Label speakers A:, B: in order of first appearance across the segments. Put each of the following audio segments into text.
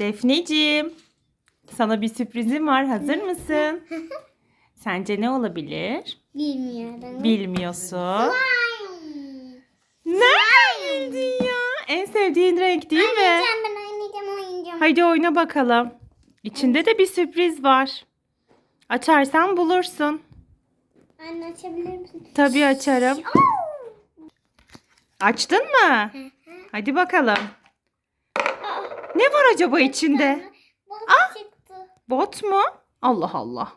A: Defneciğim, sana bir sürprizim var. Hazır mısın? Sence ne olabilir?
B: Bilmiyorum.
A: Bilmiyorsun. Nereden bildin ya? En sevdiğin renk değil mi?
B: Oynayacağım ben oynayacağım oynayacağım.
A: Haydi oyna bakalım. İçinde de bir sürpriz var. Açarsan bulursun.
B: Anne açabilir misin?
A: Tabii açarım.
B: Oo!
A: Açtın mı? Hadi bakalım. Ne var acaba içinde?
B: Balık çıktı.
A: Bot mu? Allah Allah.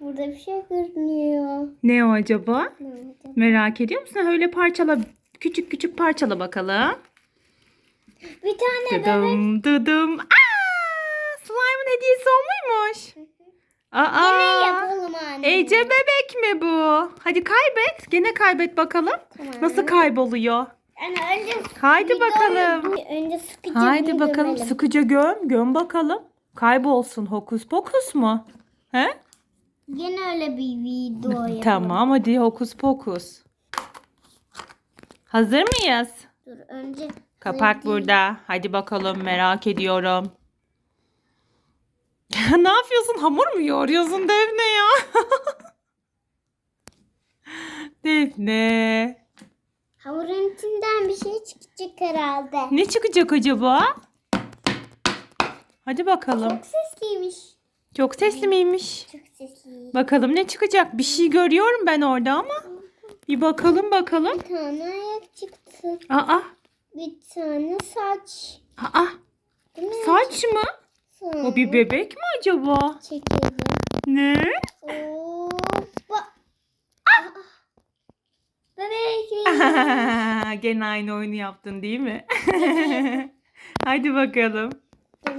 B: Burada bir şey görünüyor.
A: Ne o acaba?
B: Ne?
A: Merak ediyor musun? Öyle parçala. Küçük küçük parçala bakalım.
B: Bir tane bebek.
A: Dıdım dıdım. Aa! Slime'ın hediyesi o muymuş? Aa!
B: Yine yapalım anne.
A: Ece bebek mi bu? Hadi kaybet. Gene kaybet bakalım.
B: Tamam.
A: Nasıl kayboluyor?
B: Anne önce
A: Haydi bakalım.
B: Önce sıkıcı
A: Haydi bakalım
B: gömelim.
A: sıkıca göm. Göm bakalım. Kaybolsun hokus pokus mu? He?
B: Yine öyle bir video yapalım.
A: Tamam hadi hokus pokus. Hazır mıyız?
B: Dur önce.
A: Kapak burada. Hadi bakalım merak ediyorum. ne yapıyorsun? Hamur mu yoğuruyorsun Defne ya? Defne.
B: Hamurun içinden bir şey çıkacak herhalde.
A: Ne çıkacak acaba? Hadi bakalım.
B: Çok sesliymiş.
A: Çok sesli miymiş?
B: Çok sesli.
A: Bakalım ne çıkacak? Bir şey görüyorum ben orada ama. Bir bakalım bakalım.
B: Bir tane ayak çıktı.
A: Aa,
B: Bir tane saç.
A: aa, saç mı?
B: Sonra
A: O bir bebek mi acaba?
B: Çekelim.
A: Ne?
B: Hoppa. Aa! Bebek.
A: Gene aynı oyunu yaptın değil mi? Hadi bakalım.